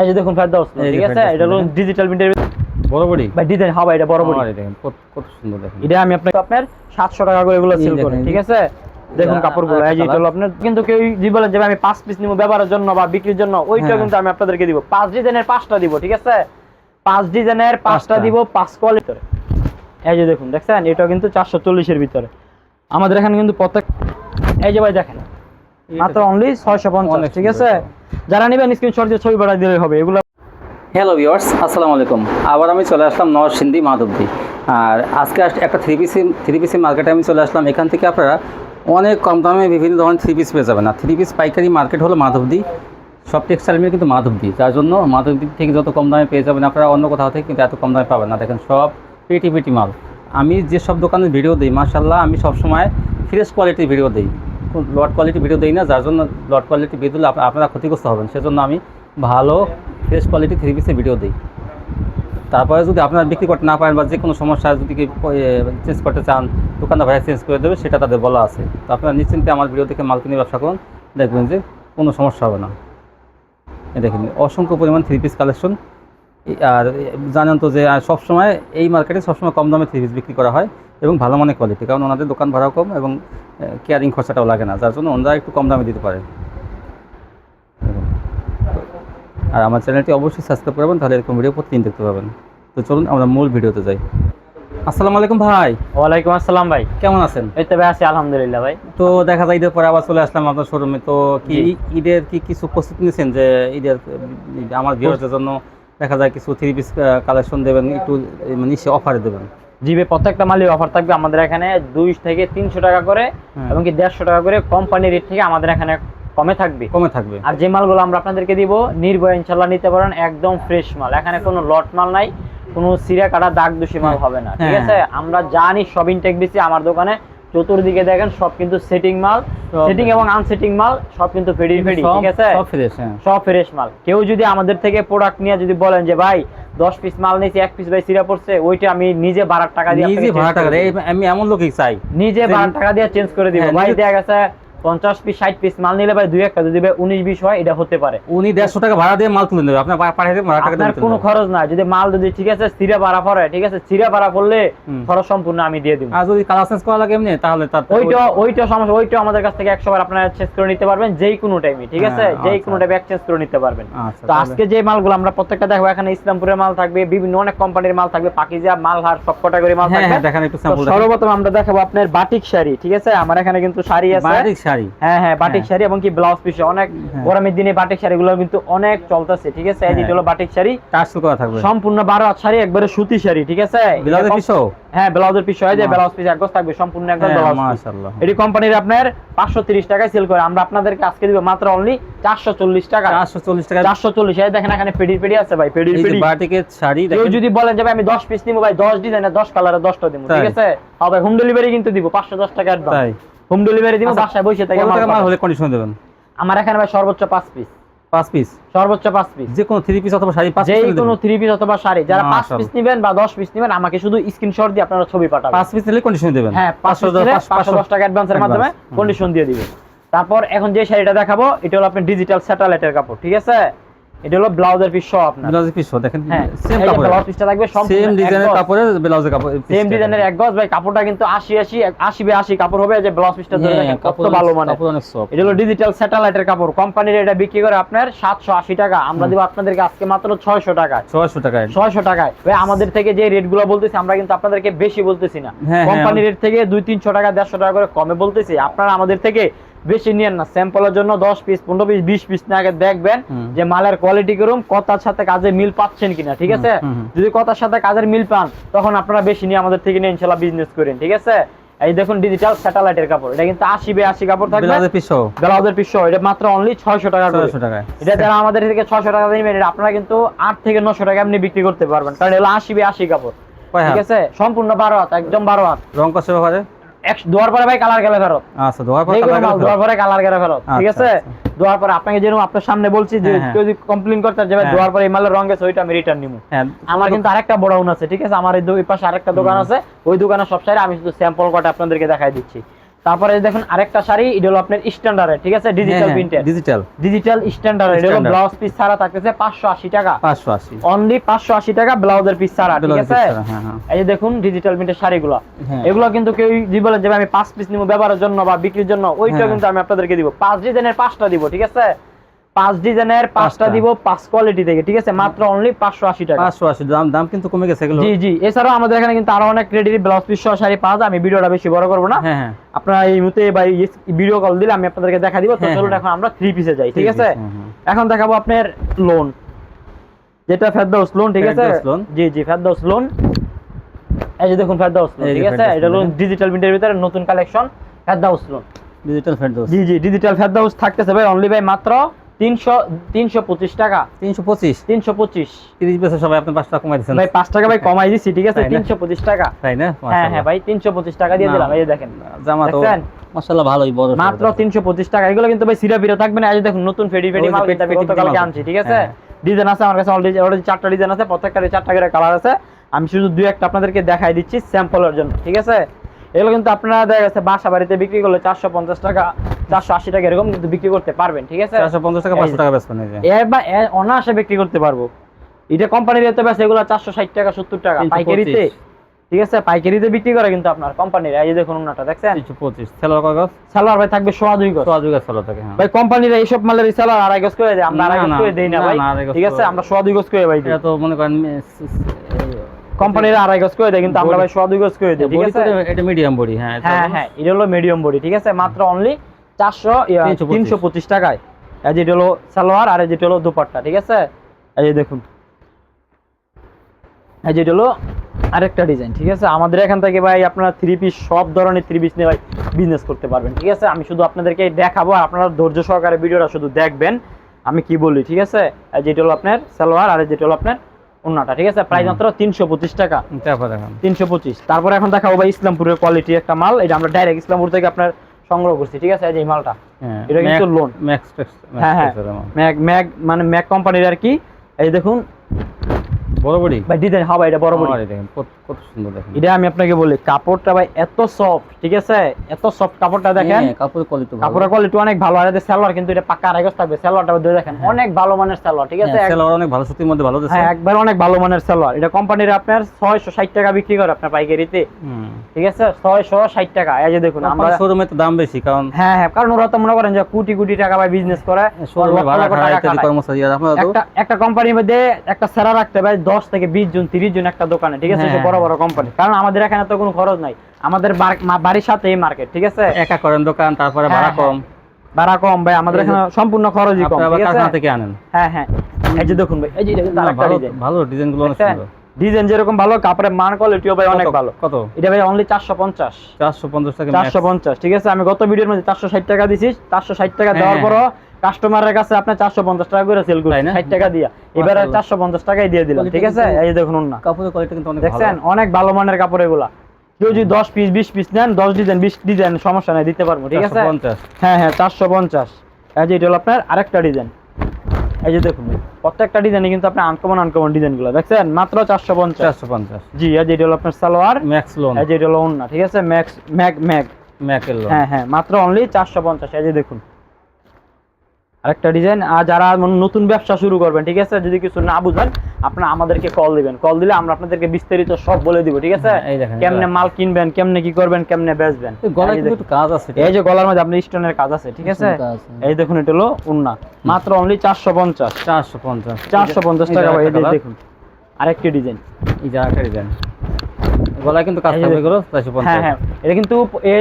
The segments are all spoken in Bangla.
এই যে দেখুন ফেরদাউস ঠিক আছে? এটা হলো। ডিজিটাল প্রিন্টের বরাবরই বা ডিজাইন হবে এটা বড় বড়। দেখেন কত সুন্দর দেখেন। এটা আমি আপনাকে আপনার 700 টাকা করে এগুলো সেল করি ঠিক আছে? দেখুন কাপড়গুলো এই যে এটা হলো আপনার কিন্তু কেউ যদি বলেন যে আমি পাঁচ পিস নিব ব্যবহারের জন্য বা বিক্রির জন্য ওইটা হ্যাঁ। কিন্তু আমি আপনাদেরকে দিব। পাঁচ ডিজাইনের পাঁচটা দিব ঠিক আছে? পাঁচ ডিজাইনের পাঁচটা। পাঁচটা। দিব পাঁচ কোয়ালিটির এই যে দেখুন দেখছেন? এটা কিন্তু 440 এর ভিতরে। আমাদের এখানে কিন্তু প্রত্যেক এই যে ভাই দেখেন। মাত্র অনলি 650 অনেক ঠিক আছে। যারা নেবেন স্ক্রিনশট দিয়ে ছবি পাঠিয়ে দিলেই হবে এগুলো হ্যালো ভিউয়ার্স আসসালামু আলাইকুম। আবার আমি চলে আসলাম নরসিংদী মাধবদী। আর আজকে একটা থ্রি পিসি থ্রি পিসি মার্কেটে আমি চলে আসলাম। এখান থেকে আপনারা অনেক কম দামে বিভিন্ন ধরনের থ্রি পিস পেয়ে যাবেন। আর থ্রি পিস পাইকারি মার্কেট হলো মাধবদী। সব টেক্সটাইল মিল কিন্তু মাধবদী। যার জন্য মাধবদী থেকে যত কম দামে পেয়ে যাবেন আপনারা অন্য কোথাও থেকে কিন্তু এত কম দামে পাবেন না। দেখেন সব পেটি পেটি মাল। আমি যে সব দোকানের ভিডিও দিই মার্শাল্লাহ আমি সবসময় ফ্রেশ কোয়ালিটির ভিডিও দিই। লট কোয়ালিটি ভিডিও দিই না, যার জন্য লট কোয়ালিটি ভিডিও দিলে আপনারা ক্ষতিগ্রস্ত হবেন। সেজন্য আমি ভালো ফ্রেশ কোয়ালিটি থ্রি পিসের ভিডিও দিই। তারপরে যদি আপনারা বিক্রি করতে না পারেন বা যে কোনো সমস্যা যদি চেঞ্জ করতে চান, দোকানদার ভাই চেঞ্জ করে দেবে, সেটা তাদের বলা আছে। তো আপনারা নিশ্চিন্তে আমার ভিডিও দেখে মাল কিনে ব্যবসা করুন, দেখবেন যে কোনো সমস্যা হবে না। দেখেন, অসংখ্য পরিমাণ থ্রি পিস কালেকশন আর জানেন তো যে সবসময় এই মার্কেটে সবসময় কম দামে থ্রি পিস বিক্রি করা হয়। এবং ভালো মানের কোয়ালিটি কারণ ওনাদের দোকান ভাড়াও কম এবং কেয়ারিং খরচাটাও লাগে না যার জন্য ওনারা একটু কম দামে দিতে পারে। আর আমার চ্যানেলটি অবশ্যই সাবস্ক্রাইব করবেন তাহলে এরকম ভিডিও প্রতিদিন দেখতে পাবেন। তো চলুন আমরা মূল ভিডিওতে যাই। আসসালামু আলাইকুম ভাই। ওয়ালাইকুম আসসালাম ভাই। কেমন আছেন? এই তো ভাই আছি আলহামদুলিল্লাহ ভাই। তো দেখা যায় ঈদের পরে আবার চলে আসলাম আপনার শোরুমে তো কি ঈদের কি কিছু প্রস্তুতি নিয়েছেন যে ঈদের আমার ভিউয়ারদের জন্য দেখা যায় কিছু থ্রি পিস কালেকশন দেবেন একটু নিশ্চয় অফারে দেবেন? জিবে প্রত্যেকটা মালের অফার থাকবে আমাদের এখানে দুই থেকে তিনশো টাকা করে এমনকি এবং কি দেড়শো টাকা করে কোম্পানি রেট থেকে আমাদের এখানে কমে থাকবে। কমে থাকবে। আর যে মালগুলো আমরা আপনাদেরকে দিব নির্ভয় ইনশাল্লাহ নিতে পারেন একদম ফ্রেশ মাল। এখানে কোনো লট মাল নাই কোনো সিরা কাটা দাগ দোষী মাল হবে না ঠিক হ্যাঁ। আছে? আমরা জানি সব ইনটেক বেশি আমার দোকানে। চতুর্দিকে দেখেন সব কিন্তু সেটিং মাল সেটিং এবং আনসেটিং মাল সব কিন্তু ফেডি ফেডি ঠিক আছে? সব ফ্রেশ হ্যাঁ। সব ফ্রেশ মাল। কেউ যদি আমাদের থেকে প্রোডাক্ট নিয়ে যদি বলেন যে ভাই দশ পিস মাল নিয়েছি এক পিস ভাই সিরা পড়ছে ওইটা আমি নিজে ভাড়ার টাকা দিয়ে নিজে ভাড়া টাকা আমি এমন লোকই চাই। নিজে ভাড়ার টাকা দিয়ে চেঞ্জ করে দিব। হ্যাঁ, ভাই দেখা গেছে পঞ্চাশ পিস ষাট পিস মাল নিলে ভাই দুই একটা যদি ভাই উনিশ বিশ হয় এটা হতে পারে। উনি দেড়শো টাকা ভাড়া দিয়ে মাল তুলে নেবে। আপনার পাঠিয়ে দেবেন আপনার কোনো খরচ নাই। যদি মাল যদি ঠিক আছে সিরা ভাড়া পড়ে ঠিক আছে সিরা ভাড়া হুম। খরচ সম্পূর্ণ আমি দিয়ে দিব। আর যদি কালার চেঞ্জ করা লাগে এমনি তাহলে তার ওইটা ওইটা সমস্যা ওইটা আমাদের কাছ থেকে একশো বার আপনারা চেঞ্জ করে নিতে পারবেন যেই কোনো টাইমে ঠিক আছে? হ্যাঁ, যেই আচ্ছা। কোনো টাইমে এক্সচেঞ্জ করে নিতে পারবেন। আচ্ছা তো আজকে যে মালগুলো আমরা প্রত্যেকটা দেখব এখানে ইসলামপুরের মাল থাকবে বিভিন্ন অনেক কোম্পানির মাল থাকবে পাকিজা মালহার সব ক্যাটাগরি মাল থাকবে। হ্যাঁ দেখেন একটু সর্বপ্রথম আমরা দেখাবো আপনার বাটিক শাড়ি ঠিক আছে? আমার এখানে কিন্তু শাড়ি আছে। শাড়ি হ্যাঁ হ্যাঁ বাটিক হ্যাঁ। শাড়ি এবং কি ব্লাউজ পিস অনেক হ্যাঁ। গরমের দিনে বাটিক শাড়িগুলো কিন্তু অনেক চলতেছে ঠিক আছে? এই হ্যাঁ। হলো বাটিক শাড়ি। করা থাকবে। সম্পূর্ণ হাত শাড়ি একবারে সুতি শাড়ি ঠিক আছে? ব্লাউজের পিছও হ্যাঁ ব্লাউজের পিস হয় যে ব্লাউজ পিস এক গজ থাকবে সম্পূর্ণ একদম হ্যাঁ ব্লাউজ মাশাআল্লাহ। এটি কোম্পানির আপনার পাঁচশো তিরিশ টাকায় সেল করে। আমরা আপনাদেরকে আজকে দিব মাত্র অনলি চারশো চল্লিশ টাকা। চারশো চল্লিশ টাকা চারশো চল্লিশ এই দেখেন এখানে পেডি পেডি আছে ভাই পেডি পেডি। বাটিকের শাড়ি দেখেন। যদি বলেন যে ভাই আমি দশ পিস নিবো ভাই দশ ডিজাইনের দশ কালারের দশটা দিব ঠিক? আছে? হবে হোম ডেলিভারি কিন্তু দিব পাঁচশো দশ টাকা অ্যাডভান্স হোম ডেলিভারি দিব বাসায় বসে থেকে কত মাল টাকা মাল হলে কন্ডিশন দেবেন? আমার এখানে ভাই সর্বোচ্চ পাঁচ পিস পাঁচ পিস সর্বোচ্চ পাঁচ পিস যে কোনো থ্রি পিস অথবা শাড়ি পাঁচ যে পিস কোনো থ্রি পিস অথবা শাড়ি যারা পাঁচ মাশাআল্লাহ। পিস নেবেন বা দশ পিস নেবেন আমাকে শুধু স্ক্রিনশট দিয়ে আপনারা ছবি পাঠাবেন। পাঁচ পিস নিলে কন্ডিশন দেবেন? হ্যাঁ পাঁচশো পাঁচশো দশ টাকা অ্যাডভান্সের মাধ্যমে কন্ডিশন দিয়ে দিবেন। তারপর এখন যে শাড়িটা দেখাবো এটা হলো আপনার ডিজিটাল স্যাটেলাইটের কাপড় ঠিক আছে? এটা হলো ব্লাউজের পিস সহ আপনার। ব্লাউজের পিস দেখেন হ্যাঁ সেম কাপড় ব্লাউজ পিসটা থাকবে সেম ডিজাইনের কাপড়ের ব্লাউজের কাপড় সেম ডিজাইনের এক গজ। ভাই কাপড়টা কিন্তু আশি আশি আশি বে আশি কাপড় হবে। যে ব্লাউজ পিসটা ধরে হ্যাঁ দেখেন কত ভালো মানে কাপড় অনেক সফট এটা হলো ডিজিটাল স্যাটেলাইটের কাপড়। কোম্পানির এটা বিক্রি করে আপনার সাতশো আশি টাকা। আমরা দিব আপনাদেরকে আজকে মাত্র ছয়শো টাকায়। ছয়শো টাকায়। ছয়শো টাকায়। ভাই আমাদের থেকে যে রেটগুলো বলতেছি আমরা কিন্তু আপনাদেরকে বেশি বলতেছি না। হ্যাঁ, কোম্পানি হ্যাঁ। রেট থেকে দুই তিনশো টাকা দেড়শো টাকা করে কমে বলতেছি। আপনারা আমাদের থেকে বেশি নিয়েন না। স্যাম্পলের জন্য দশ পিস পনেরো পিস বিশ পিস না আগে দেখবেন যে মালের কোয়ালিটি কিরম কথার সাথে কাজে মিল পাচ্ছেন কিনা ঠিক আছে। যদি কথার সাথে কাজের মিল পান তখন আপনারা বেশি নিয়ে আমাদের থেকে নিয়ে ইনশাল্লাহ বিজনেস করেন ঠিক আছে? এই দেখুন ডিজিটাল স্যাটেলাইটের কাপড় এটা কিন্তু আশি বে আশি কাপড় থাকবে। ব্লাউজের ব্লাউজের পিস এটা মাত্র অনলি ছয়শো টাকা করে। ছয়শো টাকায়। এটা যারা আমাদের থেকে ছশো টাকা নেবেন এটা আপনারা কিন্তু আট থেকে নশো টাকা এমনি বিক্রি করতে পারবেন কারণ এগুলো আশি বে আশি কাপড় ঠিক আছে? সম্পূর্ণ বারো হাত একদম বারো হাত। রং কষে দোয়ার পরে ভাই কালার গেলে ফেরত। আচ্ছা দোয়ার পরে দোয়ার পরে কালার গেলে ফেরত ঠিক আচ্ছা, আছে? আচ্ছা। দোয়ার পরে আপনাকে যেরকম আপনার সামনে বলছি যে হ্যাঁ, হ্যাঁ। কেউ যদি কমপ্লেন করতে যে ভাই হ্যাঁ। দোয়ার পরে ইমালের রঙের ওইটা আমি রিটার্ন নিবো আমার কিন্তু আরেকটা বড় আছে ঠিক আছে? আমার এই পাশে আরেকটা দোকান আছে ওই দোকানে সব সাইড আমি শুধু স্যাম্পল কটা আপনাদেরকে দেখাই দিচ্ছি। তারপরে দেখুন আরেকটা শাড়ি এটা হলো আপনার স্ট্যান্ডার্ডের ঠিক আছে? ডিজিটাল প্রিন্টের ডিজিটাল ডিজিটাল স্ট্যান্ডার্ড এটা হলো। ব্লাউজ পিস ছাড়া থাকতেছে পাঁচশো আশি টাকা। পাঁচশো আশি। অনলি পাঁচশো আশি টাকা ব্লাউজের পিস ছাড়া ঠিক আছে? হ্যাঁ হ্যাঁ। এই যে দেখুন ডিজিটাল প্রিন্টের শাড়িগুলো। হ্যাঁ। এগুলো কিন্তু কেউ যদি বলে যে আমি 5 পিস নিব ব্যবহারের জন্য বা বিক্রির জন্য ওইটা। কিন্তু আমি আপনাদেরকে দিব। 5 ডিজাইনের 5টা দিব ঠিক আছে? পাঁচ ডিজাইনের পাঁচটা। দিব পাঁচ কোয়ালিটি থেকে ঠিক আছে? মাত্র অনলি পাঁচশো আশি টাকা। পাঁচশো আশি দাম দাম কিন্তু কমে গেছে জি জি। এছাড়াও আমাদের এখানে কিন্তু আরও অনেক রেডি ব্লাউজ পিস শাড়ি পাওয়া যায়। আমি ভিডিওটা বেশি বড় করব না। হ্যাঁ হ্যাঁ। আপনারা এই মুহূর্তে বা ভিডিও কল দিলে আমি আপনাদেরকে দেখা দিব। তো হ্যাঁ, চলুন হ্যাঁ। এখন আমরা থ্রি পিসে যাই ঠিক আছে। এখন দেখাবো আপনার লোন যেটা লোন ঠিক আছে? জি জি লোন এই যে দেখুন লোন ঠিক আছে? এটা হলো ডিজিটাল প্রিন্টের ভিতরে নতুন collection Ferdous lawn digital Ferdous জি জি ডিজিটাল থাকতেছে ভাই অনলি ভাই মাত্র তিনশো তিনশো পঁচিশ টাকা। তিনশো পঁচিশ? তিনশো পঁচিশ। তিরিশ বছর সবাই আপনি পাঁচ টাকা কমাই দিচ্ছেন ভাই পাঁচ টাকা ভাই কমাই দিচ্ছি ঠিক আছে? তিনশো পঁচিশ টাকা। তাই না? হ্যাঁ হ্যাঁ ভাই তিনশো পঁচিশ টাকা দিয়ে দিলাম এই যে দেখেন। জামা তো মাশাআল্লাহ ভালোই বড় মাত্র তিনশো পঁচিশ টাকা। এগুলো কিন্তু ভাই সিরা থাকবে না। এই দেখুন নতুন ফেডি ফেডি মাল গতকালকে আনছি ঠিক আছে? হ্যাঁ। ডিজাইন আছে আমার কাছে অলরেডি অলরেডি চারটা ডিজাইন আছে প্রত্যেকটা চারটা করে কালার আছে। আমি শুধু দুই একটা আপনাদেরকে দেখাই দিচ্ছি স্যাম্পলের জন্য ঠিক আছে? এগুলো কিন্তু আপনারা দেখা গেছে বাসা বাড়িতে বিক্রি করলে চারশো পঞ্চাশ টাকা চারশো আশি টাকা এরকম কিন্তু বিক্রি করতে পারবেন ঠিক আছে? চারশো পঞ্চাশ টাকা পাঁচশো টাকা বেচবেন যে। বা অনায়াসে বিক্রি করতে পারব। এটা কোম্পানির রেটে বেছে এগুলো চারশো ষাট টাকা সত্তর টাকা পাইকারিতে ঠিক আছে? পাইকারিতে বিক্রি করে কিন্তু আপনার কোম্পানির। এই যে দেখুন ওনাটা দেখছেন? পঁচিশ। সেলোয়ার কয় সালোয়ার ভাই থাকবে সোয়া দুই গজ। তো আজকে সেলোয়ার থাকে হ্যাঁ। ভাই কোম্পানিরা এইসব মালের সেলার আড়াই গজ করে দেয়। আমরা আড়াই গজ করে দেই না ভাই। গজ ঠিক আছে? আমরা সোয়া দুই গজ করে ভাই এটা তো মনে করেন কোম্পানিরা আড়াই গজ করে দেয় কিন্তু আমরা ভাই সোয়া দুই গজ করে দিই ঠিক আছে? এটা মিডিয়াম বডি হ্যাঁ হ্যাঁ হ্যাঁ এটা হলো মিডিয়াম বডি ঠিক আছে? মাত্র অনলি চারশো 325 তিনশো পঁচিশ। টাকায়। এই যেটা হলো সালোয়ার আর যেটা হলো দুপাট্টা ঠিক আছে? এই যে দেখুন। এই যেটা হলো আরেকটা ডিজাইন ঠিক আছে? আমাদের এখান থেকে ভাই আপনারা থ্রি পিস সব ধরনের থ্রি পিস নিয়ে ভাই বিজনেস করতে পারবেন ঠিক আছে? আমি শুধু আপনাদেরকে দেখাবো আর আপনারা ধৈর্য সহকারে ভিডিওটা শুধু দেখবেন। আমি কি বলি ঠিক আছে? এই যেটা হলো আপনার সালোয়ার আর যেটা হলো আপনার অন্যটা ঠিক আছে? প্রাইস মাত্র তিনশো পঁচিশ টাকা। তারপর দেখেন। তিনশো পঁচিশ। তারপরে এখন দেখাবো ভাই ইসলামপুরের কোয়ালিটি একটা মাল। এটা আমরা ডাইরেক্ট ইসলামপুর থেকে আপনার সংগ্রহ করছি ঠিক আছে? এই যে এই মালটা। হ্যাঁ এটা কিন্তু লোন ম্যাক্স হ্যাঁ হ্যাঁ। ম্যাক ম্যাক মানে ম্যাক কোম্পানির আর কি। এই দেখুন বডি ভাই ডিজাইন হ্যাঁ ভাই এটা বড় বড় দেখেন কত সুন্দর দেখেন। এটা আমি আপনাকে বলি কাপড়টা ভাই এত সফট ঠিক আছে? এত সফট কাপড়টা দেখেন। হ্যাঁ, কাপড়ের কোয়ালিটি কাপড়ের কোয়ালিটি অনেক ভালো আর এদের সালোয়ার কিন্তু এটা পাকা থাকবে সালোয়ারটা দেখেন অনেক ভালো মানের সালোয়ার ঠিক আছে? সেলোয়ার অনেক ভালো সুতির মধ্যে ভালো হ্যাঁ একবার অনেক ভালো মানের সালোয়ার। এটা কোম্পানির আপনার ছয়শো ষাট টাকা বিক্রি করে আপনার পাইকারিতে। ঠিক আছে? ছয়শো ষাট টাকা এই যে দেখুন আমরা শোরুমে তো দাম বেশি কারণ হ্যাঁ হ্যাঁ কারণ ওরা তো মনে করেন যে কোটি কোটি টাকা ভাই বিজনেস করে শোরুমে ভাড়া টাকা কর্মচারী আর আপনারা তো একটা একটা কোম্পানির মধ্যে একটা সেরা রাখতে ভাই দশ থেকে বিশ জন তিরিশ জন একটা দোকানে ঠিক আছে? হ্যাঁ, বড় হ্যাঁ। বড় কোম্পানি কারণ আমাদের এখানে তো কোনো খরচ নাই। আমাদের বাড়ির সাথে এই মার্কেট ঠিক আছে? একা করেন দোকান তারপরে হ্যাঁ, ভাড়া হ্যাঁ। কম। ভাড়া কম ভাই। আমাদের এখানে সম্পূর্ণ খরচই কম ঠিক আছে? থেকে আনেন। হ্যাঁ হ্যাঁ। এই যে দেখুন ভাই এই যে ভালো ভালো ডিজাইনগুলো অনেক সুন্দর। ডিজাইন যেরকম ভালো কাপড়ের মান কোয়ালিটিও ভাই অনেক ভালো। কত? এটা ভাই অনলি চারশো পঞ্চাশ। চারশো পঞ্চাশ টাকা চারশো পঞ্চাশ ঠিক আছে? আমি গত ভিডিওর মধ্যে চারশো ষাট টাকা দিছি। চারশো ষাট টাকা হ্যাঁ, দেওয়ার হ্যাঁ। পরও কাস্টমারের কাছে চারশো পঞ্চাশ টাকা করে সেল তাই করছি না? ষাট টাকা দিয়া। এবারে মাশাআল্লাহ। চারশো পঞ্চাশ টাকাই দিয়ে দিলাম ঠিক আছে? এই দেখুন না কাপড়ের কোয়ালিটি কিন্তু অনেক ভালো। দেখছেন? অনেক ভালো মানের কাপড় এগুলা। কেউ যদি দশ পিস বিশ পিস নেন দশ ডিজাইন বিশ ডিজাইন সমস্যা নাই দিতে পারব ঠিক আছে? 450 হ্যাঁ হ্যাঁ চারশো পঞ্চাশ। এই যে এটা হলো আপনার আরেকটা ডিজাইন এই যে দেখুন প্রত্যেকটা ডিজাইনে কিন্তু আপনার আনকমন আনকমন ডিজাইনগুলো। দেখছেন? মাত্র চারশো পঞ্চাশ। চারশো পঞ্চাশ। জি এই যে এটা হলো আপনার সালোয়ার। ম্যাক্স লোন এই যে এটা হলো ওন্না ঠিক আছে? ম্যাক্স ম্যাগ ম্যাগ ম্যাকের লোন হ্যাঁ হ্যাঁ মাত্র অনলি চারশো পঞ্চাশ। এই যে দেখুন আরেকটা ডিজাইন আর যারা নতুন ব্যবসা শুরু করবেন ঠিক আছে? যদি কিছু না বুঝেন আপনারা আমাদেরকে কল দিবেন। কল দিলে আমরা আপনাদেরকে বিস্তারিত সব বলে দিব ঠিক আছে? এই কেমনে মাল কিনবেন কেমনে কি করবেন কেমনে বেচবেন? গলায় কিন্তু দেখুন। কাজ আছে এই যে গলার মধ্যে আপনার স্টোনের কাজ আছে ঠিক আছে। এই দেখুন এটা হলো উন্না। মাত্র অনলি চারশো পঞ্চাশ। চারশো পঞ্চাশ। চারশো পঞ্চাশ এই যে টাকা ভাই, এই দেখুন। আরেকটি ডিজাইন এই যে আরেকটা ডিজাইন গলায় কিন্তু কাজ থাকবে দেখুন। এগুলো হ্যাঁ হ্যাঁ। এটা কিন্তু এ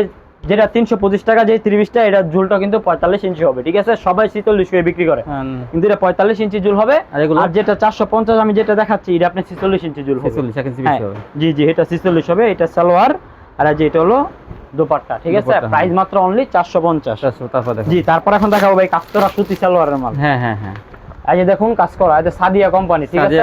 যেটা তিনশো পঁচিশ টাকা যে ত্রিশটা এটা ঝুলটা কিন্তু পঁয়তাল্লিশ ইঞ্চি হবে ঠিক আছে? সবাই শীতল্লিশ করে বিক্রি করে। হ্যাঁ, কিন্তু এটা পঁয়তাল্লিশ ইঞ্চি জুল হবে। আর যেটা চারশো পঞ্চাশ আমি যেটা দেখাচ্ছি এটা আপনার ছিচল্লিশ ইঞ্চি ছেচল্লিশ ইঞ্চি হ্যাঁ, জি জি এটা ছিচল্লিশ হবে এটা সালোয়ার আর যে এটা হলো দোপাট্টা ঠিক আছে? প্রাইস হ্যাঁ। মাত্র অনলি চারশো পঞ্চাশ। জি তারপর এখন দেখাবো ভাই কাস্তরা সুতি সালোয়ারের মাল। হ্যাঁ হ্যাঁ হ্যাঁ। এই যে দেখুন কাজ করা এই সাদিয়া কোম্পানি ঠিক আছে?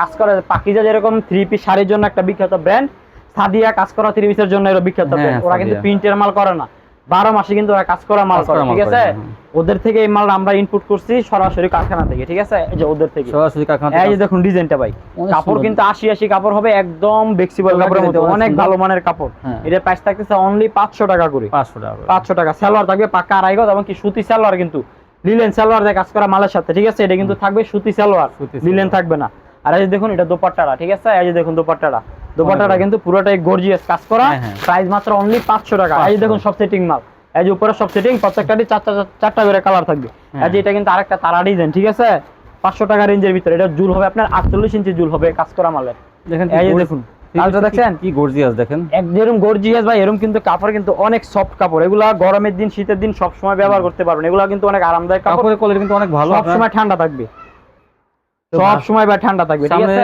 কাজ করা পাকিজা যেরকম থ্রি পিস শাড়ির জন্য একটা বিখ্যাত ব্র্যান্ড সাদিয়া কাজ করা থ্রি পিসের জন্য এর বিখ্যাত হ্যাঁ, ওরা কিন্তু প্রিন্টের মাল করে না। বারো মাসে কিন্তু ওরা কাজ করা মাল করে ঠিক আছে? হ্যাঁ। ওদের থেকে এই মাল আমরা ইনপুট করছি সরাসরি কারখানা থেকে ঠিক আছে? এই যে ওদের থেকে। সরাসরি কারখানা এই যে দেখুন ডিজাইনটা ভাই কাপড় কিন্তু আশি আশি কাপড় হবে একদম ফ্লেক্সিবল কাপড়ের মতো অনেক ভালো মানের কাপড়। এটা প্রাইস থাকতেছে অনলি পাঁচশো টাকা করে। পাঁচশো টাকা করে। পাঁচশো টাকা। সালোয়ার থাকবে পাক্কা আড়াই গজ এবং কি সুতি সালোয়ার কিন্তু। লিলেন সালোয়ার দিয়ে কাজ করা মালের সাথে ঠিক আছে? এটা কিন্তু থাকবে সুতি সালোয়ার। সুতি লিলেন থাকবে না। আর এই যে দেখুন এটা দোপাট্টাটা ঠিক আছে? এই যে দেখুন দোপাট্টাটা। দোপাট্টাটা কিন্তু পুরোটাই গর্জিয়াস কাজ করা। হ্যাঁ, হ্যাঁ। প্রাইস মাত্র অনলি পাঁচশো টাকা। এই যে দেখুন সব সেটিং মাল। এই যে উপরে সব সেটিং প্রত্যেকটারই চারটা চারটা করে কালার থাকবে। হ্যাঁ। এই যে এটা কিন্তু আরেকটা তারা ডিজাইন ঠিক আছে? পাঁচশো টাকা রেঞ্জের ভিতরে। এটা জুল হবে আপনার আটচল্লিশ ইঞ্চি জুল হবে কাজ করা মালের। দেখেন এই যে দেখুন কালটা দেখছেন? কি গর্জিয়াস দেখেন। এক যেরকম গর্জিয়াস ভাই এরকম কিন্তু কাপড় কিন্তু অনেক সফট কাপড়। এগুলা গরমের দিন শীতের দিন সব সময় ব্যবহার করতে পারবেন। এগুলা কিন্তু অনেক আরামদায়ক কাপড়। কাপড়ের কোয়ালিটি কিন্তু অনেক ভালো সব সময় ঠান্ডা থাকবে। সব সময় ভাই ঠান্ডা থাকবে ঠিক আছে।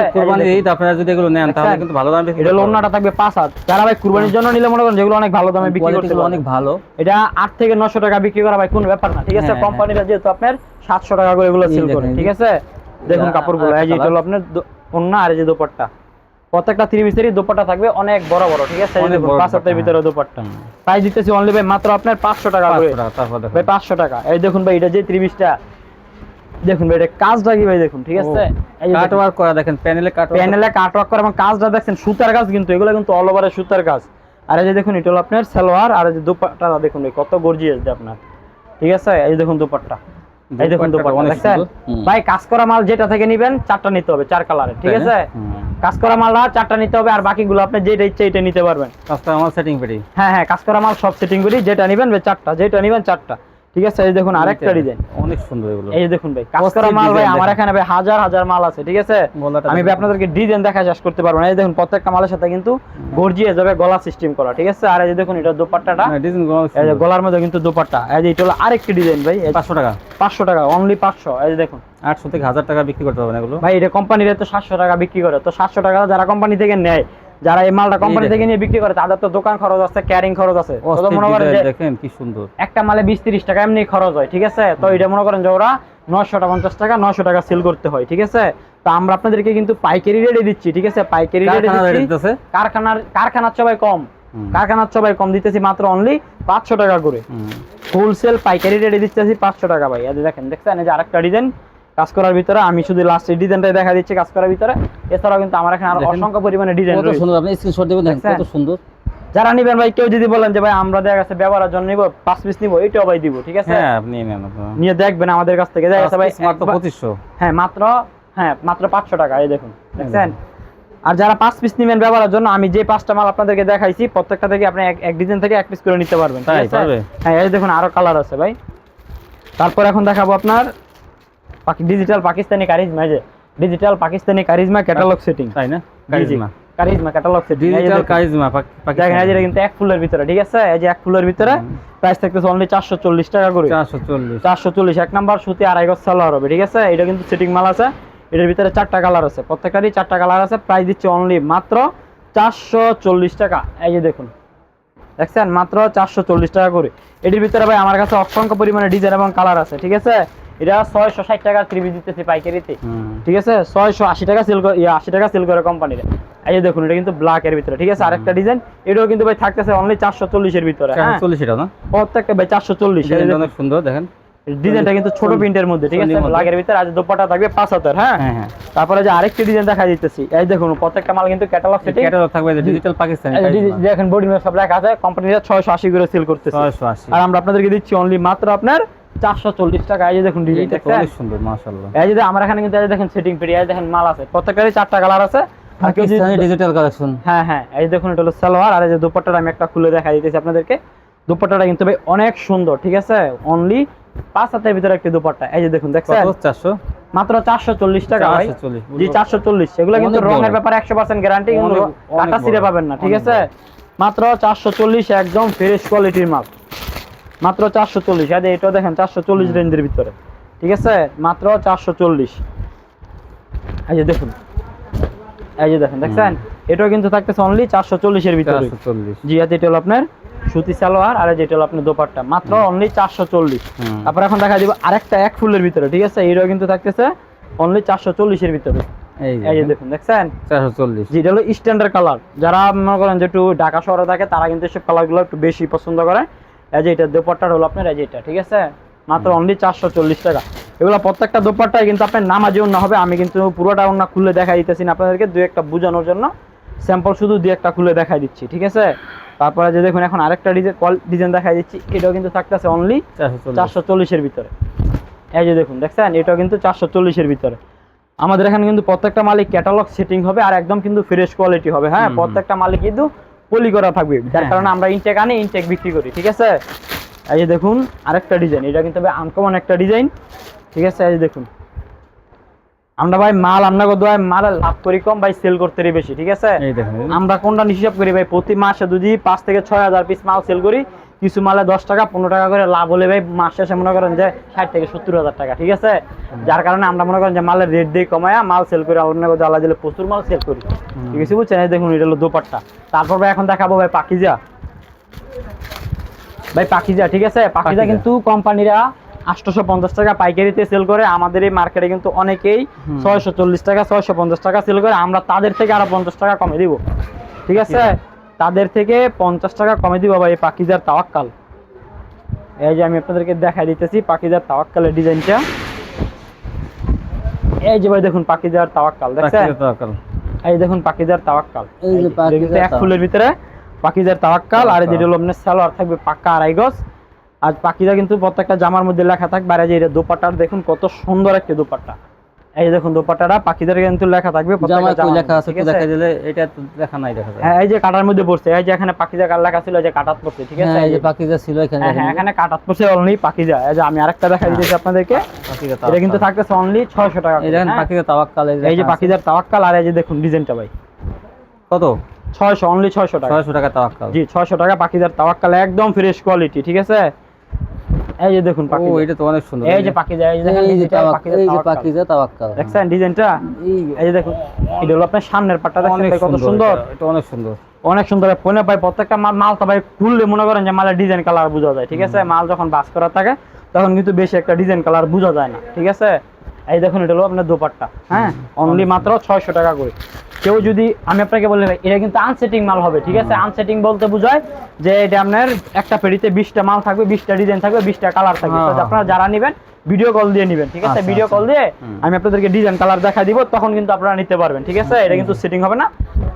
ঈদ আপনারা যদি এগুলো নেন তাহলে কিন্তু ভালো দামে বিক্রি এটা লোনাটা থাকবে পাঁচ হাত। যারা ভাই কুরবানির জন্য নিলে মনে করেন যেগুলো অনেক ভালো দামে বিক্রি করতে অনেক ভালো। এটা আট থেকে নশো টাকা বিক্রি করা ভাই কোনো ব্যাপার না ঠিক আছে? হ্যাঁ, হ্যাঁ। কোম্পানিরা যেহেতু আপনার সাতশো টাকা করে এগুলো সেল করে ঠিক আছে? দেখুন কাপড়গুলো এই যে এটা হলো আপনার দো- আর এই যে দোপাট্টা। প্রত্যেকটা থ্রি পিসেরই দোপাট্টা থাকবে অনেক বড় বড় ঠিক আছে? পাঁচ হাতের ভিতরে দোপাট্টা। প্রাইস দিতেছি অনলি ভাই মাত্র আপনার পাঁচশো টাকা করে। 500 টাকা, দেখেন। ভাই পাঁচশো টাকা। এই দেখুন ভাই এটা যে ত্রিশটা দেখুন ভাই এটা কাজটা কি ভাই দেখুন ঠিক আছে? এই কাট ওয়ার্ক করা দেখেন প্যানেলে কাট প্যানেলে কাট ওয়ার্ক করা এবং কাজটা দেখছেন সুতার কাজ কিন্তু এগুলো কিন্তু অল ওভারের সুতার কাজ। আর এই যে দেখুন এটা হলো আপনার সালোয়ার আর এই যে দুপাট্টা দেখুন ভাই কত গর্জিয়াস দিয়ে আপনার। ঠিক আছে? এই দেখুন দুপাট্টা। এই দেখুন দুপাট্টা দেখছেন। ভাই কাজ করা মাল যেটা থেকে নিবেন চারটা নিতে হবে চার কালারের ঠিক আছে? কাজ করা মাল আর চারটা নিতে হবে আর বাকিগুলো আপনি যেটা ইচ্ছে এটা নিতে পারবেন। কাজটা আমার সেটিং পেটি হ্যাঁ হ্যাঁ কাজ করা মাল সব সেটিং করি যেটা নিবেন ভাই চারটা যেটা নিবেন চারটা। ঠিক আছে? এই দেখুন আরেকটা ডিজাইন অনেক সুন্দর এগুলো। এই দেখুন ভাই কাজ করা মাল ভাই আমার এখানে ভাই হাজার হাজার মাল আছে ঠিক আছে? আমি ভাই আপনাদেরকে ডিজাইন দেখা শেষ করতে পারব না। এই দেখুন প্রত্যেকটা মালের সাথে কিন্তু গর্জিয়ে যাবে গলা সিস্টেম করা ঠিক আছে? আর এই দেখুন এটা দোপাট্টাটা। হ্যাঁ, এই যে গলার মধ্যে কিন্তু দোপাট্টা। এই যে এটা হলো আরেকটি ডিজাইন ভাই পাঁচশো টাকা। পাঁচশো টাকা অনলি পাঁচশো। এই যে দেখুন। আটশো থেকে হাজার টাকা বিক্রি করতে পারবেন এগুলো। ভাই এটা কোম্পানির তো সাতশো টাকা বিক্রি করে। তো সাতশো টাকা যারা কোম্পানি থেকে নেয় যারা এই মালটা কোম্পানি থেকে নিয়ে বিক্রি করে তাদের তো দোকান খরচ আছে ক্যারিং খরচ আছে। তো মনে করেন দেখেন কি সুন্দর। একটা মালে বিশ তিরিশ টাকা এমনি খরচ হয় ঠিক আছে? তো এটা মনে করেন যে ওরা নশো পঞ্চাশ টাকা নশো টাকা সেল করতে হয় ঠিক আছে? তো আমরা আপনাদেরকে কিন্তু পাইকারি রেটে দিচ্ছি ঠিক আছে? পাইকারি রেটে দিতেছে? কারখানার কারখানার সবাই কম। কারখানার সবাই কম দিতেছি মাত্র অনলি পাঁচশো টাকা করে। হোলসেল পাইকারি রেটে দিচ্ছি পাঁচশো টাকা ভাই। এই দেখেন দেখছেন? এই যে আরেকটা ডিজাইন কাজ করার ভিতরে আমি শুধু লাস্টের ডিজাইনটাই দেখা দিচ্ছি কাজ করার ভিতরে। এছাড়াও কিন্তু আমার এখানে আরও অসংখ্য পরিমাণে ডিজাইন কত সুন্দর আপনি স্ক্রিনশট দেবেন দেখেন কত সুন্দর। যারা নিবেন ভাই কেউ যদি বলেন যে ভাই আমরা দেখা গেছে ব্যবহারের জন্য নিবো পাঁচ পিস নিবো এইটাও ভাই দিব ঠিক আছে? হ্যাঁ আপনি নেন। নিয়ে দেখবেন আমাদের কাছ থেকে। দেখা গেছে ভাই মাত্র একবার- পঁচিশশো। হ্যাঁ মাত্র হ্যাঁ মাত্র পাঁচশো টাকা এই দেখুন দেখছেন? আর যারা পাঁচ পিস নিবেন ব্যবহারের জন্য আমি যে পাঁচটা মাল আপনাদেরকে দেখাইছি প্রত্যেকটা থেকে আপনি এক- এক ডিজাইন থেকে এক পিস করে নিতে পারবেন তাই, পারবে? হ্যাঁ এই দেখুন আরও কালার আছে ভাই। তারপর এখন দেখাবো আপনার ডিজিটাল পাকিস্তানি কারিজমা যে digital Pakistani charisma catalog setting তাই না? Charisma charisma catalog setting digital charisma দেখেন। এটা কিন্তু এক ফুলের ভিতরে ঠিক আছে? এই যে এক ফুলের ভিতরে প্রাইস থাকতেছে অনলি চারশো চল্লিশ টাকা করে। চারশো চল্লিশ। চারশো চল্লিশ এক নাম্বার সুতি আড়াই গজ সালোয়ার হবে ঠিক আছে? এটা কিন্তু সেটিং মাল আছে। এটার ভিতরে চারটা কালার আছে। প্রত্যেকটারই চারটা কালার আছে। প্রাইস দিচ্ছে অনলি মাত্র চারশো চল্লিশ টাকা। এই যে দেখুন। দেখছেন? মাত্র চারশো চল্লিশ টাকা করে। এটির ভিতরে ভাই আমার কাছে অসংখ্য পরিমাণে ডিজাইন এবং কালার আছে ঠিক আছে? এটা ছয়শো ষাট টাকা ত্রিবি দিতেছি পাইকারিতে। ঠিক আছে? ছয়শো আশি টাকা সেল আশি টাকা সেল করে কোম্পানির এই যে দেখুন এটা কিন্তু ব্ল্যাক এর ভিতরে ঠিক আছে? আরেকটা ডিজাইন এটাও কিন্তু ভাই থাকতেছে অনলি চারশো চল্লিশের ভিতরে হ্যাঁ? চল্লিশ এটা না? প্রত্যেকটা ভাই চারশো চল্লিশ অনেক সুন্দর দেখেন। ডিজাইনটা কিন্তু ছোট প্রিন্টের মধ্যে ঠিক আছে? লাগের ভিতরে আজ দোপাটা থাকবে পাঁচ হাতের হ্যাঁ? হ্যাঁ হ্যাঁ। তারপরে যে আরেকটি ডিজাইন দেখা দিতেছি এই দেখুন প্রত্যেকটা মাল কিন্তু ক্যাটালগ সেটিং ক্যাটালগ থাকবে ডিজিটাল পাকিস্তানি দেখেন বডি সব লেখা আছে কোম্পানিরা ছয়শো আশি করে সেল করতেছে। আর আমরা আপনাদেরকে দিচ্ছি অনলি মাত্র আপনার চারশো চল্লিশ টাকা। এই যে দেখুন ডিজাইন অনেক সুন্দর মাশাআল্লাহ। এই যে আমার এখানে কিন্তু এই যে দেখেন সেটিং এই দেখেন মাল আছে। প্রত্যেকটারই চারটা কালার আছে। পাকিস্তানি ডিজিটাল কালেকশন হ্যাঁ হ্যাঁ। এই দেখুন এটা হলো সালোয়ার। আর এই যে দুপাট্টাটা আমি একটা খুলে দেখা দিতেছি আপনাদেরকে। দুপাট্টাটা কিন্তু ভাই অনেক সুন্দর ঠিক আছে? অনলি পাঁচ হাতের ভিতরে একটি দুপাট্টা। এই যে দেখুন দেখছেন? চারশো? মাত্র চারশো চল্লিশ টাকা ভাই। জি চারশো চল্লিশ। এগুলো কিন্তু রঙের ব্যাপারে একশো পার্সেন্ট গ্যারান্টি কিন্তু কাটা সিরে পাবেন না ঠিক আছে? মাত্র চারশো চল্লিশ একদম ফ্রেশ কোয়ালিটির মাল। মাত্র চারশো চল্লিশ। আরে এটাও দেখেন চারশো চল্লিশ রেঞ্জের ভিতরে। ঠিক আছে? মাত্র চারশো চল্লিশ। এই যে দেখুন। এই যে দেখেন দেখছেন? এটাও কিন্তু থাকতেছে অনলি চারশো চল্লিশের ভিতরে। জি আর যেটা হলো আপনার সুতি সালোয়ার আর যেটা হলো আপনার দোপাট্টা। মাত্র অনলি চারশো চল্লিশ। তারপর এখন দেখা দিব আরেকটা এক ফুলের ভিতরে ঠিক আছে? এটাও কিন্তু থাকতেছে অনলি চারশো চল্লিশের ভিতরে। এই এই যে দেখুন। দেখছেন? চারশো চল্লিশ। জি এটা হলো স্ট্যান্ডার্ড কালার যারা মনে করেন যে একটু ঢাকা শহরে থাকে তারা কিন্তু এসব কালারগুলো একটু বেশি পছন্দ করে। এই যে এটা দোপাট্টার হলো আপনার এই যে এটা ঠিক আছে? মাত্র অনলি চারশো চল্লিশ টাকা। এগুলো প্রত্যেকটা দোপাট্টায় কিন্তু আপনার নামাজি অন্য হবে আমি কিন্তু পুরোটা অন্য খুলে দেখাই দিতেছি না আপনাদেরকে দু একটা বোঝানোর জন্য। স্যাম্পল শুধু দু একটা খুলে দেখাই দিচ্ছি ঠিক আছে? তারপরে যে দেখুন এখন আরেকটা ডিজাইন ডিজাইন দেখাই দিচ্ছি এটাও কিন্তু থাকতেছে অনলি চারশো চল্লিশের ভিতরে। এই যে দেখুন দেখছেন? এটাও কিন্তু চারশো চল্লিশের ভিতরে। আমাদের এখানে কিন্তু প্রত্যেকটা মালিক ক্যাটালগ সেটিং হবে আর একদম কিন্তু ফ্রেশ কোয়ালিটি হবে হ্যাঁ। প্রত্যেকটা মালিক কিন্তু পলি করা থাকবে। যার হ্যাঁ, কারণে আমরা ইনটেক আনি ইনটেক বিক্রি করি ঠিক আছে? এই যে দেখুন আরেকটা ডিজাইন এটা কিন্তু ভাই আনকমন একটা ডিজাইন ঠিক আছে? এই যে দেখুন। আমরা ভাই মাল আমরা কত হয় মাল লাভ করি কম ভাই সেল করতে বেশি ঠিক আছে? এই দেখেন। আমরা কোনটা হিসাব করি ভাই? প্রতি মাসে যদি পাঁচ থেকে ছয় হাজার পিস মাল সেল করি কিছু মালে দশ টাকা পনেরো টাকা করে লাভ হলে ভাই মাস শেষে মনে করেন যে ষাট থেকে সত্তর হাজার টাকা ঠিক আছে? যার কারণে আমরা মনে করেন যে মালের রেট দিয়ে কমায়া মাল সেল করি অন্য কোথাও আলাদা দিলে প্রচুর মাল সেল করি। ঠিক আছে বুঝছেন? এই দেখুন এটা হলো দোপাট্টা। তারপর ভাই এখন দেখাবো ভাই পাকিজা। ভাই পাকিজা ঠিক আছে? পাকিজা। কিন্তু কোম্পানিরা আটশোশো পঞ্চাশ টাকা পাইকারিতে সেল করে। আমাদের এই মার্কেটে কিন্তু অনেকেই ছয়শো চল্লিশ টাকা ছয়শো পঞ্চাশ টাকা সেল করে। আমরা তাদের থেকে আরও পঞ্চাশ টাকা কমে দিব। ঠিক আছে। তাদের থেকে পঞ্চাশ টাকা কমে দিব ভাই এই পাকিজার তাওয়াক্কাল। এই যে আমি আপনাদেরকে দেখাই দিতেছি পাকিজার তাওয়াক্কালের ডিজাইনটা। এই যে ভাই দেখুন পাকিজার তাওয়াক্কাল দেখছেন? এই দেখুন পাকিজার তাওয়াক্কাল। এই যে এক ফুলের ভিতরে পাকিজার তাওয়াক্কাল আর এই যেটা হলো আপনার সালোয়ার থাকবে পাক্কা আড়াই গজ। আর পাকিজা কিন্তু প্রত্যেকটা জামার মধ্যে লেখা থাকবে আর এই যে এটা দোপাট্টার দেখুন কত সুন্দর একটা দোপাট্টা। এই যে দেখুন দোপাট্টাটা পাকিজার কিন্তু লেখা থাকবে লেখা আছে দেখা দিলে এটা নাই দেখা যায়। হ্যাঁ এই যে কাটার মধ্যে পড়ছে এই যে এখানে পাকিজা কার লেখা ছিল এই যে কাটাত পড়ছে ঠিক আছে? হ্যাঁ এই যে পাকিজা ছিল এখানে। হ্যাঁ হ্যাঁ এখানে কাটাত পড়ছে অনলি পাকিজা এই যে আমি আরেকটা দেখাই দিতেছি আপনাদেরকে। পাকিজা এটা কিন্তু থাকতেছে অনলি ছয়শো টাকা এই দেখেন? পাকিজা তাওয়াক্কাল এই যে পাকিজার তাওয়াক্কাল আর এই যে দেখুন ডিজাইনটা ভাই। কত? ছয়শো অনলি ছয়শো টাকা। ছয়শো টাকা তাওয়াক্কাল। জি ছয়শো টাকা পাখিদার তাওয়াক্কাল একদম ফ্রেশ কোয়ালিটি ঠিক আছে? এই যে দেখুন ও এটা তো অনেক সুন্দর। এই যে পাখিজা এই যে দেখেন এই যে তাওয়াক্কাল এই যে। পাকিজা তাওয়াক্কাল। দেখছেন ডিজাইনটা? এই যে দেখুন এটা হলো আপনার সামনের পাটটা ভাই কত সুন্দর এটা, অনেক সুন্দর। অনেক সুন্দর। ফোনে ভাই প্রত্যেকটা মাল মাল তো ভাই খুললে মনে করেন যে মালের ডিজাইন কালার বোঝা যায় ঠিক আছে? মাল যখন বাস করা থাকে তখন কিন্তু বেশি একটা ডিজাইন কালার বোঝা যায় না ঠিক আছে? এই দেখুন এটা হলো আপনার দোপাট্টা হ্যাঁ? অনলি মাত্র ছয়শো টাকা করে। কেউ যদি আমি আপনাকে বলি ভাই এটা কিন্তু আনসেটিং মাল হবে ঠিক আছে? আনসেটিং বলতে বোঝায় যে এটা আপনার একটা পেড়িতে বিশটা মাল থাকবে বিশটা ডিজাইন থাকবে বিশটা কালার থাকবে। হ্যাঁ, হ্যাঁ। আপনারা যারা নেবেন ভিডিও কল দিয়ে নেবেন ঠিক আছে? আচ্ছা, ভিডিও আচ্ছা। কল দিয়ে আমি আপনাদেরকে ডিজাইন কালার দেখা দিব তখন কিন্তু আপনারা নিতে পারবেন ঠিক আছে? এটা কিন্তু সেটিং হবে না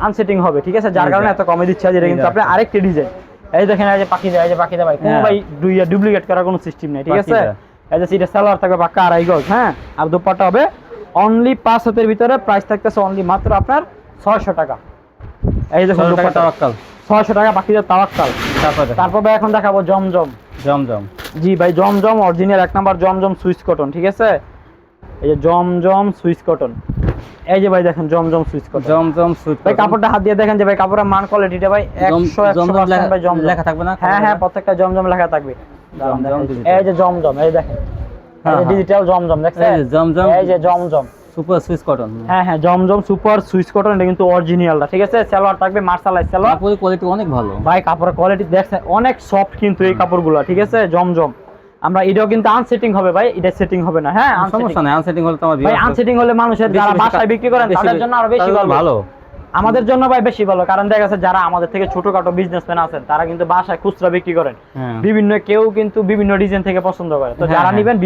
আনসেটিং হবে ঠিক আছে? যার কারণে এত কমে দিচ্ছে আজ এটা কিন্তু আপনার আরেকটি ডিজাইন এই দেখেন এই যে পাখি যায় এই যে পাখি ভাই কোনো হ্যাঁ। ভাই ডুপ্লিকেট করার কোনো সিস্টেম নেই ঠিক আছে? এই যে এটা সালোয়ার থাকবে পাক্কা আড়াই গজ হ্যাঁ? আর দুপাট্টা হবে অনলি পাঁচ হাতের ভিতরে প্রাইস থাকতেছে অনলি মাত্র আপনার ছয়শো টাকা। এই দেখুন ছয়শো টাকা দুপাট্টা তাওয়াক্কাল। ছয়শো টাকা পাখিদের তাওয়াক্কাল। তারপর? তারপর ভাই এখন দেখাবো জমজম। জমজম। জি ভাই জমজম অরিজিনাল এক নাম্বার জমজম সুইচ কটন ঠিক আছে? এই যে জমজম সুইচ কটন। এই যে ভাই দেখেন জমজম সুইচ কটন। জমজম সুইচ ভাই কাপড়টা হাত দিয়ে দেখেন যে ভাই কাপড়ের মান কোয়ালিটিটা ভাই জম- একশো একশো জমজম percent লেখা- ভাই জমজম। লেখা থাকবে না? হ্যাঁ হ্যাঁ প্রত্যেকটা জমজম লেখা থাকবে। জমজম এই যে জমজম এই দেখেন। ডিজিটাল জমজম দেখছেন? জমজম এই যে জমজম। সুপার কটন হ্যাঁ হ্যাঁ জমজম সুপার কটন এটা কিন্তু অরিজিনালটা ঠিক আছে? সালোয়ার থাকবে মার্শালাই সালোয়ার। কাপড়ের কোয়ালিটি অনেক ভালো। ভাই কাপড়ের কোয়ালিটি দেখছেন? অনেক সফট কিন্তু এই কাপড়গুলো ঠিক আছে? জমজম। আমরা এটাও কিন্তু আনসেটিং হবে ভাই। এটা সেটিং হবে না হ্যাঁ? সমস্যা নাই আনসেটিং হলে তো আমার ভাই আনসেটিং হলে মানুষের যারা বাসায় বিক্রি করেন তাদের জন্য আরও বেশি ভালো। আমাদের জন্য ভাই বেশি ভালো কারণ দেখা যাচ্ছে যারা আমাদের থেকে ছোটখাটো বিজনেসম্যান আছেন তারা কিন্তু বাসায় খুচরা বিক্রি করেন। হ্যাঁ। বিভিন্ন কেউ কিন্তু বিভিন্ন ডিজাইন থেকে পছন্দ করে। তো হ্যাঁ, যারা হ্যাঁ। নিবেন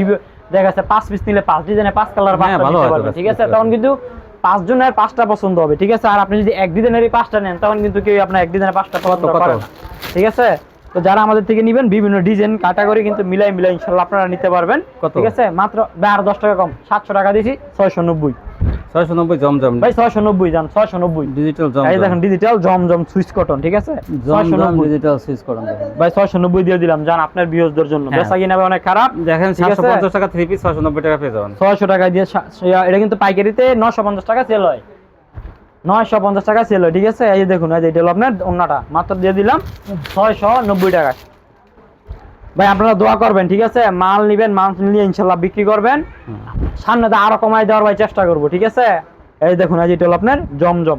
দেখা যাচ্ছে পাঁচ পিস নিলে পাঁচ ডিজাইনে পাঁচ কালার পারবেন ঠিক আছে? তখন কিন্তু পাঁচ জনের পাঁচটা পছন্দ হবে ঠিক আছে? আর আপনি যদি এক ডিজাইনেরই পাঁচটা নেন তখন কিন্তু কেউ আপনার এক ডিজাইনের পাঁচটা পছন্দ করে না ঠিক আছে? তো যারা আমাদের থেকে নিবেন বিভিন্ন ডিজাইন ক্যাটাগরি কিন্তু মিলাই মিলাই ইনশাল্লাহ আপনারা নিতে পারবেন ঠিক আছে? মাত্র আর দশ টাকা কম সাতশো টাকা দিয়েছি ছয়শো নব্বই। ছয়শো নব্বই জমজম। ভাই ছয়শো নব্বই যান ছয়শো নব্বই। এই দেখেন ডিজিটাল জমজম সুইচ কটন ঠিক আছে? ছয়শো জমজম নব্বই। ডিজিটাল সুইচ কটন ভাই ছয়শো নব্বই দিয়ে দিলাম জান আপনার বিহসদের জন্য। হ্যাঁ। বেচা কিনা অনেক খারাপ। দেখেন টাকা থ্রি পিস টাকা পেয়ে যাবেন। টাকা দিয়ে এটা কিন্তু পাইকারিতে নশো পঞ্চাশ টাকা সেল হয়। নয়শো পঞ্চাশ টাকা সেল হয় ঠিক আছে? এই দেখুন এই যে এটা হলো আপনার অন্যটা মাত্র দিয়ে দিলাম ছয়শো নব্বই টাকা। ভাই আপনারা দোয়া করবেন ঠিক আছে? মাল নিবেন মাল নিয়ে ইনশাল্লাহ বিক্রি করবেন। সামনে দা আরও কমাই দেওয়ার ভাই চেষ্টা করব ঠিক আছে? এই দেখুন যে এটা হলো আপনার জমজম।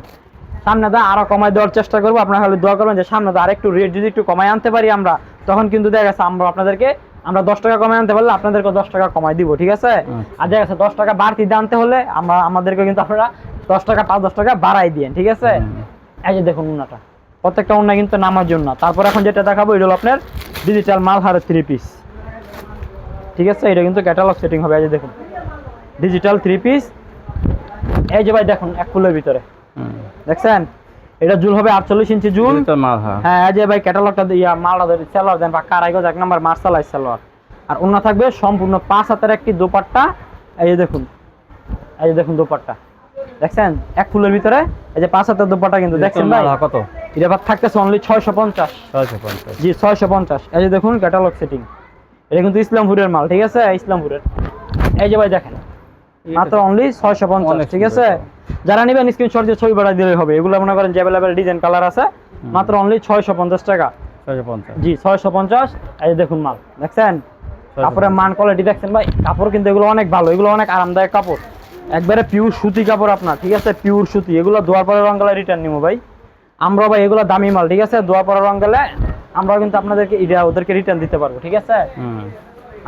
সামনে দা আরও কমাই দেওয়ার চেষ্টা করব আপনারা খালি দোয়া করবেন যে সামনে দা আরেকটু রেট যদি একটু কমাই আনতে পারি আমরা তখন কিন্তু দেখা গেছে আমরা আপনাদেরকে আমরা দশ টাকা কমাই আনতে পারলে আপনাদেরকে দশ টাকা কমাই দিব ঠিক আছে? আচ্ছা। আর দেখা গেছে দশ টাকা বাড়তি আনতে হলে আমরা আমাদেরকে কিন্তু আপনারা দশ টাকা পাঁচ দশ টাকা বাড়াই দিয়েন ঠিক আছে। এই যে দেখুন উন্নাটা প্রত্যেকটা অন্য কিন্তু নামার জন্য। তারপর এখন যেটা দেখাবো এটা হলো আপনার ডিজিটাল মালহারের থ্রি পিস ঠিক আছে? এটা কিন্তু ক্যাটালগ সেটিং হবে। এই যে দেখুন ডিজিটাল থ্রি পিস এই যে ভাই দেখুন এক ফুলের ভিতরে। দেখছেন? এটা জুল হবে আটচল্লিশ ইঞ্চি জুল। হ্যাঁ এই যে ভাই ক্যাটালগটা দিয়া মালটা ধরে সেলোয়ার দেন বা কারাইগজ এক নাম্বার মার্শালাই সেলোয়ার আর অন্য থাকবে সম্পূর্ণ পাঁচ হাতের একটি দোপাট্টা। এই যে দেখুন এই যে দেখুন দোপাট্টা। দেখছেন? এক ফুলের ভিতরে এই যে পাঁচ হাতের দোপাট্টা কিন্তু দেখছেন ভাই? কত? এটা আবার থাকতেছে অনলি ছয়শো পঞ্চাশ। ছয়শো পঞ্চাশ। জি ছয়শো পঞ্চাশ। এই যে দেখুন ক্যাটালগ সেটিং এটা কিন্তু ইসলামপুরের মাল ঠিক আছে? ইসলামপুরের। এই যে ভাই দেখেন। মাত্র অনলি ছয়শো পঞ্চাশ ঠিক আছে? যারা নেবেন স্ক্রিনশট দিয়ে ছবি পাঠা দিলেই হবে। এগুলো মনে করেন যে অ্যাভেলেবেল ডিজাইন কালার আছে মাত্র অনলি ছয়শো পঞ্চাশ টাকা। ছয়শো পঞ্চাশ। জি ছয়শো পঞ্চাশ। এই যে দেখুন মাল দেখছেন? কাপড়ের মান কোয়ালিটি দেখছেন ভাই? কাপড় কিন্তু এগুলো অনেক ভালো এগুলো অনেক আরামদায়ক কাপড়। একবারে পিওর সুতি কাপড় আপনার ঠিক আছে? পিওর সুতি। এগুলো দোয়ার পরে রং গেলে রিটার্ন নিবো ভাই। আমরা ভাই এগুলো দামি মাল ঠিক আছে? দোয়ার পরে রং গেলে আমরা কিন্তু আপনাদেরকে এটা ওদেরকে রিটার্ন দিতে পারব ঠিক আছে?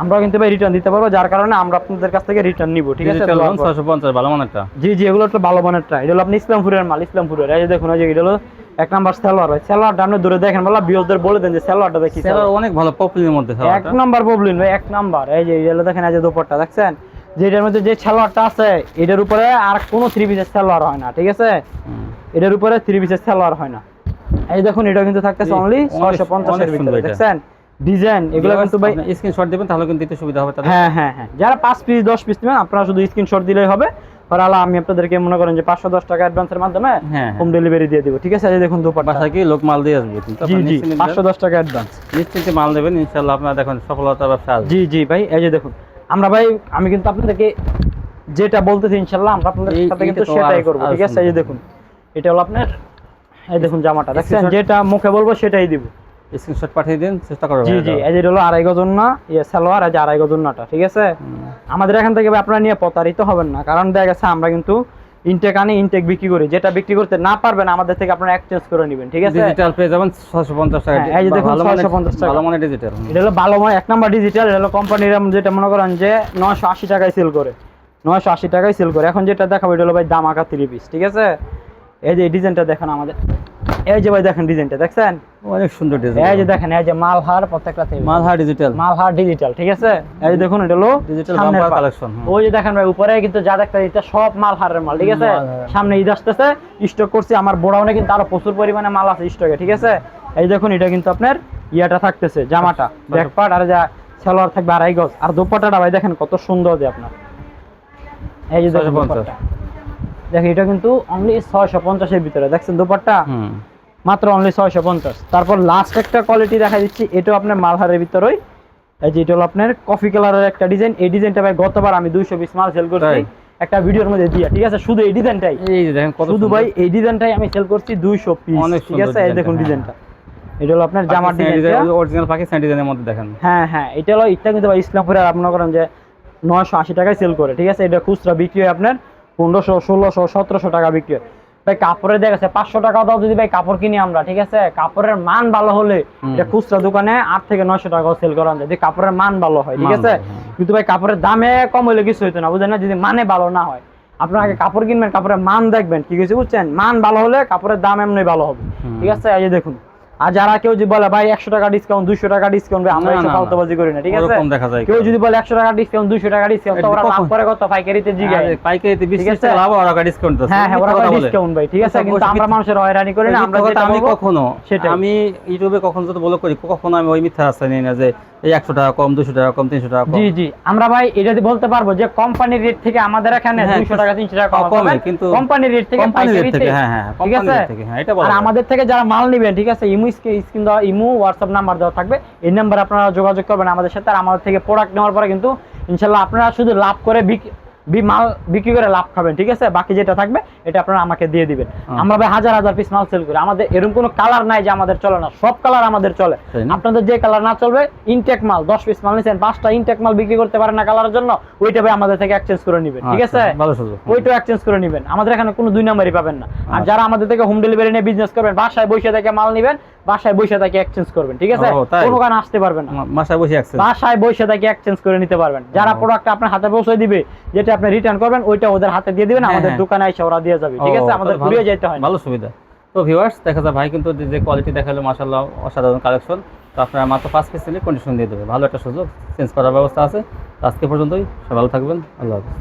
আমরা কিন্তু ভাই রিটার্ন দিতে পারব যার কারণে আমরা আপনাদের কাছ থেকে রিটার্ন নিবো ঠিক আছে। ছয়শো পঞ্চাশ ভালো মানেরটা জি জি এগুলো একটু ভালো মানের ট্রাই এটা হলো আপনি ইসলামপুরের মাল ইসলামপুরের। এই যে দেখুন এই যে এটা হলো এক নাম্বার সালোয়ার ভাই। সালোয়ারটা আপনি দূরে দেখেন বলা বলে দেন যে সালোয়ারটা দেখি অনেক ভালো পপুলার মধ্যে এক। নাম্বার প্রবলেম ভাই এক নাম্বার। এই যে এটা দেখেন এই যে দেখছেন? যে এটার মধ্যে যে সালোয়ারটা আছে এটার উপরে আর কোনো থ্রি পিসের সালোয়ার হয় না ঠিক আছে? এটার উপরে থ্রি পিসের সালোয়ার হয় না। এই দেখুন এটা কিন্তু থাকতেছে অনলি ছয়শো পঞ্চাশের ভিতরে দেখছেন? ডিজাইন এগুলো কিন্তু ভাই স্ক্রিনশট দিবেন তাহলে কিন্তু দিতে সুবিধা হবে হ্যাঁ হ্যাঁ হ্যাঁ। যারা পাঁচ পিস দশ পিস নেবেন আপনারা শুধু স্ক্রিনশট দিলেই হবে। আর আল্লাহ আমি আপনাদেরকে মনে করেন যে পাঁচশো দশ টাকা অ্যাডভান্সের মাধ্যমে হ্যাঁ হোম ডেলিভারি দিয়ে দিব ঠিক আছে? দেখুন দুপাট্টা। বাসায় কি লোক মাল দিয়ে আসবে? জি জি পাঁচশো দশ টাকা অ্যাডভান্স নিশ্চিন্তে মাল দেবেন ইনশাল্লাহ আপনার দেখুন সফলতা ব্যবসা জি জি ভাই এই যে দেখুন। আমরা ভাই আমি কিন্তু আপনাদেরকে যেটা বলতেছি ইনশাল্লাহ আমরা আপনাদের সাথে কিন্তু সেটাই করব ঠিক আছে এই যে দেখুন এটা হলো আপনার এই দেখুন জামাটা দেখছেন? যেটা মুখে বলব সেটাই দিব। স্ক্রিনশট পাঠিয়ে দিন চেষ্টা করবেন জি জি এই যে হলো আড়াই গজন না ইয়ে সালোয়ার এই যে আড়াই গজন নাটা ঠিক আছে? আমাদের এখান থেকে আপনারা নিয়ে প্রতারিত হবেন না কারণ দেখা গেছে আমরা কিন্তু ইনটেক আনি ইনটেক বিক্রি করে। যেটা বিক্রি করতে না পারবেন আমাদের থেকে আপনারা এক্সচেঞ্জ করে নেবেন ঠিক আছে? ডিজিটাল পেয়ে যাবেন ছশো পঞ্চাশ টাকা হ্যাঁ, এই যে দেখুন 650 টাকা। ভালো মানে ডিজিটাল এটা হলো ভালো মানে এক নাম্বার ডিজিটাল এটা হলো কোম্পানির যেটা মনে করেন যে নয়শো আশি টাকায় সেল করে। নয়শো আশি টাকায় সেল করে। এখন যেটা দেখাবো এটা হলো ভাই দাম আকা থ্রি পিস ঠিক আছে? এই যে ডিজাইনটা দেখেন আমাদের। এই যে ভাই দেখেন ডিজাইনটা দেখছেন? অনেক সুন্দর ডিজাইন। এই যে দেখেন এই যে মালহার প্রত্যেকটা থেকে মালহার ডিজিটাল মালহার ডিজিটাল ঠিক আছে? এই যে দেখুন এটা হলো ডিজিটাল বাম্পার কালেকশন ওই যে দেখেন ভাই উপরে কিন্তু যা দেখতে এটা সব মালহারের মাল ঠিক আছে? সামনে ঈদ আসতেছে স্টক করছি আমার বোড়াউনে কিন্তু আরও প্রচুর পরিমাণে মাল আছে স্টকে ঠিক আছে? এই দেখুন এটা কিন্তু আপনার ইয়াটা থাকতেছে জামাটা ব্যাক পার্ট আর যা সালোয়ার থাকবে আড়াই গজ। আর দোপাট্টাটা ভাই দেখেন কত সুন্দর দিয়ে আপনার। এই যে দেখুন 650 দোপাট্টা। দেখেন এটা কিন্তু অনলি ছয়শো পঞ্চাশের ভিতরে। দেখছেন দোপাট্টা? হুম। মাত্র অনলি ছয়শো পঞ্চাশ। তারপর লাস্ট একটা কোয়ালিটি দেখা দিচ্ছি এটাও আপনার মালহারের ভিতরেই। এই যে এটা হলো আপনার কফি কালারের একটা ডিজাইন এই ডিজাইনটা ভাই গতবার আমি দুইশো পিস মাল সেল করছি। একটা ভিডিওর মধ্যে দিয়া ঠিক আছে? শুধু এই ডিজাইনটাই এই যে দেখেন কত শুধু ভাই এই ডিজাইনটাই আমি সেল করছি দুইশো পিস ঠিক আছে? এই দেখুন ডিজাইনটা, ডিজাইনটা এটা হলো আপনার জামার ডিজাইন অরিজিনাল পাকিস্তানি ডিজাইনের মধ্যে দেখেন। হ্যাঁ হ্যাঁ। এটা হলো এটা কিন্তু ভাই ইসলামপুরে আপনার করেন যে নয়শো আশি টাকায় সেল করে ঠিক আছে? এটা খুচরা বিক্রি হয় আপনার পনেরোশো ষোলোশো সতেরোশো টাকা বিক্রি হয়। ভাই কাপড়ের দেখা পাঁচশো টাকা দাও যদি ভাই কাপড় কিনি আমরা ঠিক আছে? কাপড়ের মান ভালো হলে খুচরা দোকানে আট থেকে নয়শো টাকাও সেল করা যায়। যদি কাপড়ের মান ভালো হয় ঠিক আছে। কিন্তু ভাই কাপড়ের দামে কম হলে কিছু হইতো না বুঝলেন না? যদি মানে ভালো না হয়। আপনার আগে কাপড় কিনবেন কাপড়ের মান দেখবেন কি কিছু বুঝছেন? মান ভালো হলে কাপড়ের দাম এমনি ভালো হবে। ঠিক আছে? এই দেখুন আর যারা কেউ যদি বলে ভাই একশো টাকা ডিসকাউন্ট দুশো টাকা ডিসকাউন্ট আমরা না। ফালতুবাজি করি না ঠিক আছে? দেখা যায় কেউ যদি বলে একশো টাকা ডিসকাউন্ট দুশো টাকা ডিসকাউন্ট ওরা লাভ করে কত পাইকারিতে জিগায়। পাইকারিতে বিশ টাকা লাভ টাকা ডিসকাউন্ট হ্যাঁ হ্যাঁ ওরা। ডিসকাউন্ট ভাই ঠিক আছে? কিন্তু আমরা মানুষের হয়রানি করি না আমরা যেটা আমি কখনো সেটাই। আমি ইউটিউবে কখনো যদি বলো করি কখনো আমি ওই মিথ্যা রাস্তায় নিই না যে এই একশো টাকা কম দুশো টাকা কম তিনশো টাকা জি জি। আমরা ভাই এটা দিয়ে বলতে পারব যে কোম্পানির রেট থেকে আমাদের এখানে হ্যাঁ, দুইশো টাকা তিনশো টাকা কম কিন্তু কোম্পানির রেট থেকে থেকে হ্যাঁ হ্যাঁ ঠিক কোম্পানির আছে রেট থেকে হ্যাঁ এটা বলা আর আমাদের থেকে যারা মাল নেবেন ঠিক আছে? ইমু স্ক্রিন দেওয়া ইমু হোয়াটসঅ্যাপ নাম্বার দেওয়া থাকবে। এই নাম্বারে আপনারা যোগাযোগ করবেন আমাদের সাথে। আর আমাদের থেকে প্রোডাক্ট নেওয়ার পরে কিন্তু ইনশাল্লাহ আপনারা শুধু লাভ করে বি- মাল বিক্রি করে লাভ খাবেন ঠিক আছে? বাকি যেটা থাকবে এটা আপনারা আমাকে দিয়ে দিবেন। আমরা ভাই হাজার হাজার পিস মাল সেল করি। আমাদের এরকম কোনো কালার নাই যে আমাদের চলে না। সব কালার আমাদের চলে। আপনাদের যে কালার না চলবে ইনটেক মাল দশ পিস মাল নিচ্ছেন পাঁচটা ইনটেক মাল বিক্রি করতে পারেন না কালারের জন্য ওইটা ভাই আমাদের থেকে এক্সচেঞ্জ করে নেবেন ঠিক আচ্ছা, আছে? ওইটাও এক্সচেঞ্জ করে নেবেন। আমাদের এখানে কোনো দুই নাম্বারই পাবেন না। আর যারা আমাদের থেকে হোম ডেলিভারি নিয়ে বিজনেস করবেন বাসায় বসে থেকে মাল নেবেন বাসায় বসে থেকে এক্সচেঞ্জ করবেন ঠিক আছে? কোনো কারণে আসতে পারবেন না। মাসায় বসে আসছে বাসায় বসে থেকে এক্সচেঞ্জ করে নিতে পারবেন। যারা। প্রোডাক্ট আপনার হাতে পৌঁছে দিবে যেটা আপনি রিটার্ন করবেন ওইটা ওদের হাতে দিয়ে দিবেন হ্যাঁ, আমাদের হ্যাঁ। দোকানে এসে ওরা দিয়ে যাবে ঠিক আছে? আমাদের ঘুরিয়ে যেতে হয় ভালো সুবিধা। তো ভিউয়ার্স দেখা যায় ভাই কিন্তু যে- কোয়ালিটি দেখাল মাসাল্লাহ অসাধারণ কালেকশন তো আপনারা মাত্র পাঁচ পিস নিলে কন্ডিশন দিয়ে দেবে। ভালো একটা সুযোগ চেঞ্জ করার ব্যবস্থা আছে। আজকে পর্যন্তই ভালো থাকবেন আল্লাহ হাফিজ।